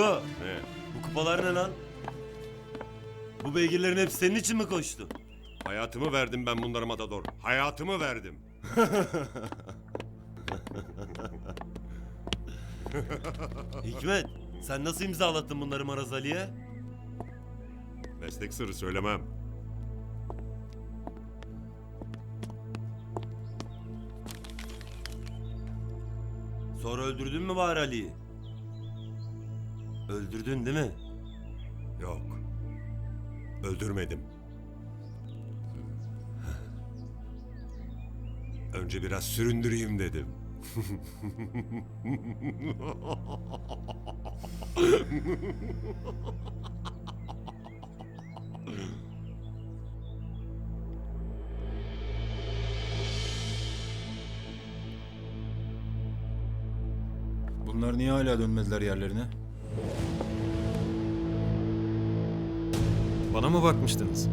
Fiko, Ne? bu kupalar ne lan? Bu beygirlerin hepsi senin için mi koştu? Hayatımı verdim ben bunlara Matador. Hayatımı verdim. Hikmet, sen nasıl imzalattın bunları Maraz Ali'ye? Meslek sırrı söylemem. Sonra öldürdün mü bari Ali'yi? Öldürdün değil mi? Yok. Öldürmedim. Önce biraz süründüreyim dedim. Bunlar niye hala dönmediler yerlerine? Bana mı bakmıştınız?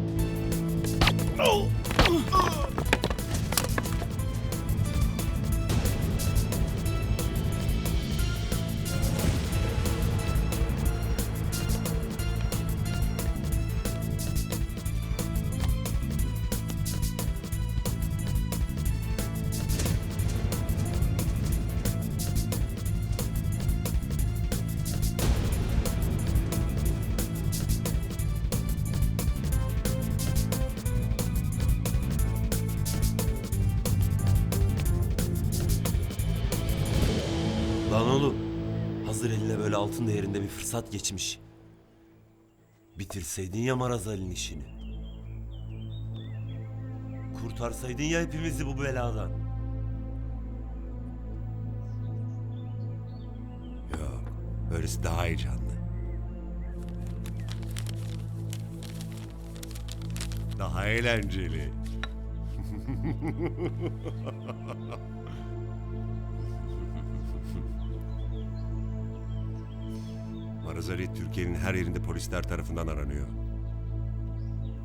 Lan hazır eline böyle altın değerinde bir fırsat geçmiş. Bitirseydin ya Maraz Ali'nin işini. Kurtarsaydın ya hepimizi bu beladan. Yok. Böylesi daha heyecanlı. Daha eğlenceli. Marazali Türkiye'nin her yerinde polisler tarafından aranıyor.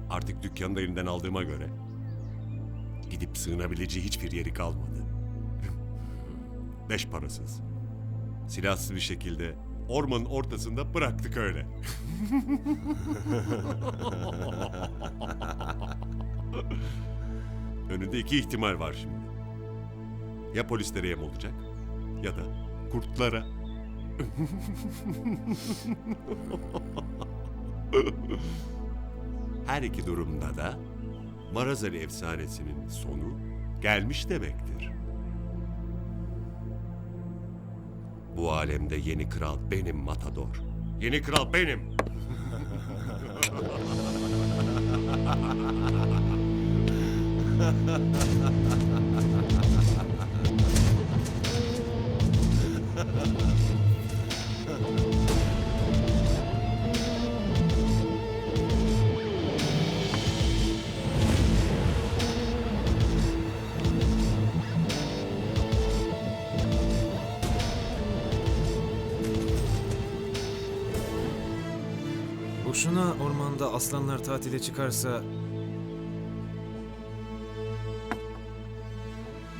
Artık dükkanı da elimden aldığıma göre gidip sığınabileceği hiçbir yeri kalmadı. Beş parasız. Silahsız bir şekilde ormanın ortasında bıraktık öyle. Önünde iki ihtimal var şimdi. Ya polislere yem olacak ya da kurtlara. Her iki durumda da Marazali efsanesinin sonu gelmiş demektir. Bu alemde yeni kral benim Matador. Yeni kral benim. Boşuna ormanda aslanlar tatile çıkarsa...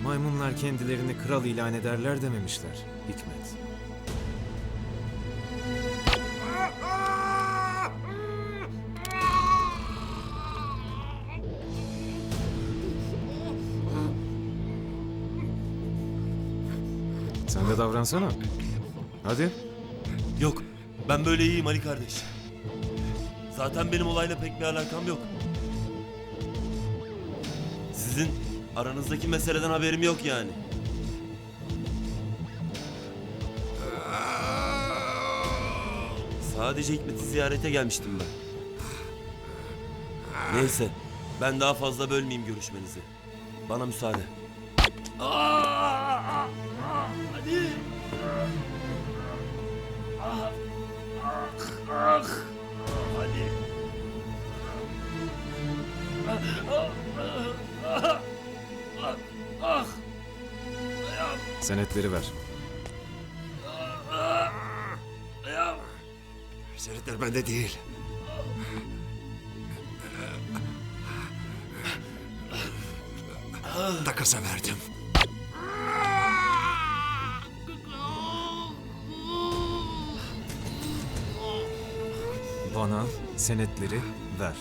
Maymunlar kendilerini kral ilan ederler dememişler Hikmet. Sen de davransana. Hadi. Yok, ben böyle iyiyim Ali kardeş. Zaten benim olayla pek bir alakam yok. Sizin aranızdaki meseleden haberim yok yani. Sadece Hikmet'i ziyarete gelmiştim ben. Neyse, ben daha fazla bölmeyeyim görüşmenizi. Bana müsaade. Hadi. Hadi. Senetleri ver. Senetler bende değil. Takasa verdim. Bana senetleri ver.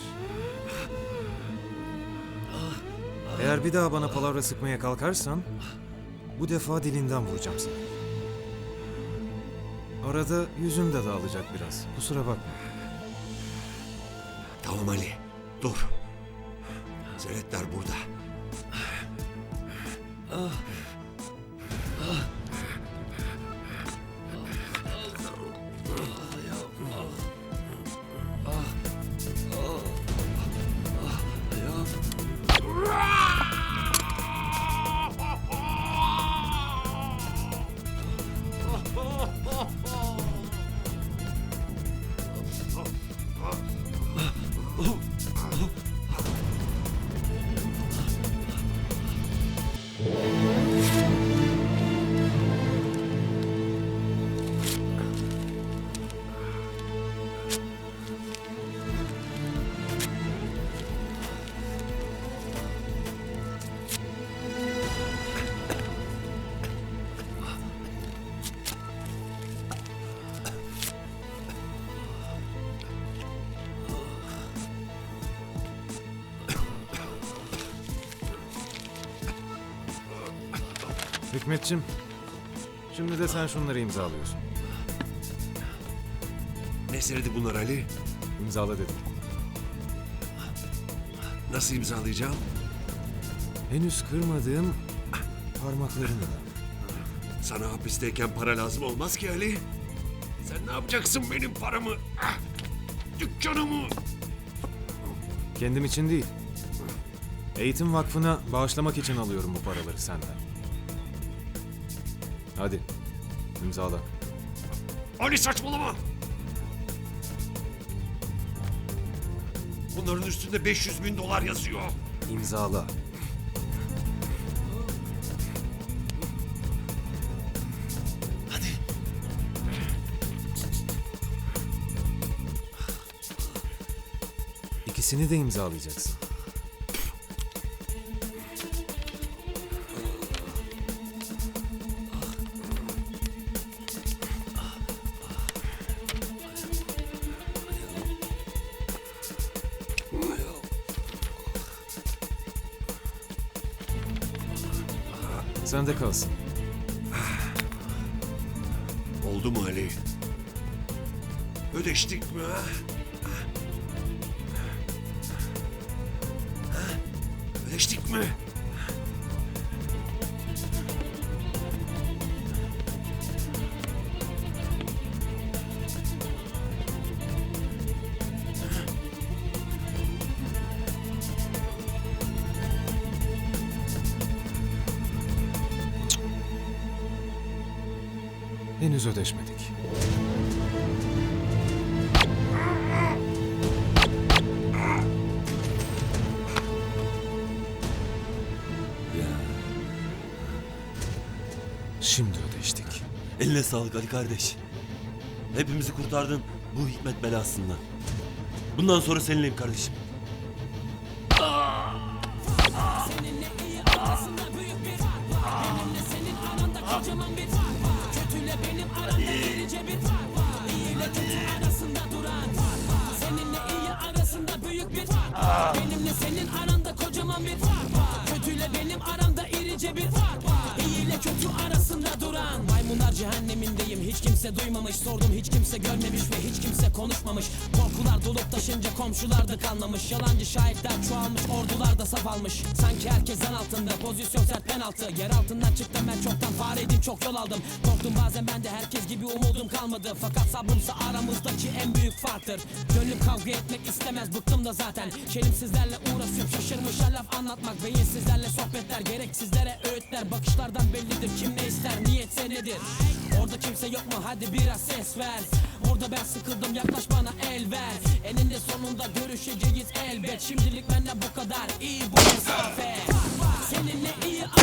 Eğer bir daha bana palavra sıkmaya kalkarsan bu defa dilinden vuracağım seni. Arada yüzüm de dağılacak biraz. Kusura bakma. Tamam Ali, dur. Senetler burada. Hikmetçim, şimdi de sen şunları imzalıyorsun. Ne senedi bunlar Ali? İmzala dedim. Nasıl imzalayacağım? Henüz kırmadığım parmaklarını. Sana hapisteyken para lazım olmaz ki Ali. Sen ne yapacaksın benim paramı? Ah, Dükkanımı. Kendim için değil. Eğitim Vakfı'na bağışlamak için alıyorum bu paraları senden. Hadi, imzala. Ali saçmalama. Bunların üstünde 500 bin dolar yazıyor. İmzala. Hadi. İkisini de imzalayacaksın. Sen de kalsın. Oldu mu Ali? Ödeştik mi? Ha? Ödeştik mi? Henüz ödeşmedik. Şimdi ödeştik. Eline sağlık Ali kardeş. Hepimizi kurtardın bu hikmet belasından. Bundan sonra seninleyim kardeşim. Bir fark var. Kötüyle benim aramda irice bir fark var. İyi ile kötü arasında duran. Maymunlar cehennemindeyim hiç kimse duymamış. Sordum hiç kimse görmemiş ve hiç kimse konuşmamış. Korkular dolup taşınca komşular da kanlamış. Yalancı şahitler çoğalmış ordular da saf almış. Sanki herkes zan altında pozisyon sert penaltı. Yer altından çıktım ben çoktan çok yol aldım. Korktum bazen ben de herkes gibi umudum kalmadı. Fakat sabrımsa aramızdaki en büyük farktır. Gönlüm kavga etmek istemez bıktım da zaten. Çelimsizlerle uğraşıp şaşırmış laf anlatmak. Beyinsizlerle sohbetler gereksizlere öğütler. Bakışlardan bellidir kim ne ister niyetse nedir. Orada kimse yok mu hadi biraz ses ver. Orada ben sıkıldım yaklaş bana el ver. Eninde sonunda görüşeceğiz elbet. Şimdilik benden bu kadar iyi bu mesafe. Seninle iyi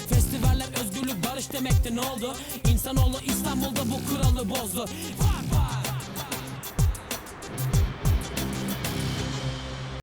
Festivaller özgürlük barış demekti ne oldu İnsanoğlu İstanbul'da bu kuralı bozdu Fuck, fuck.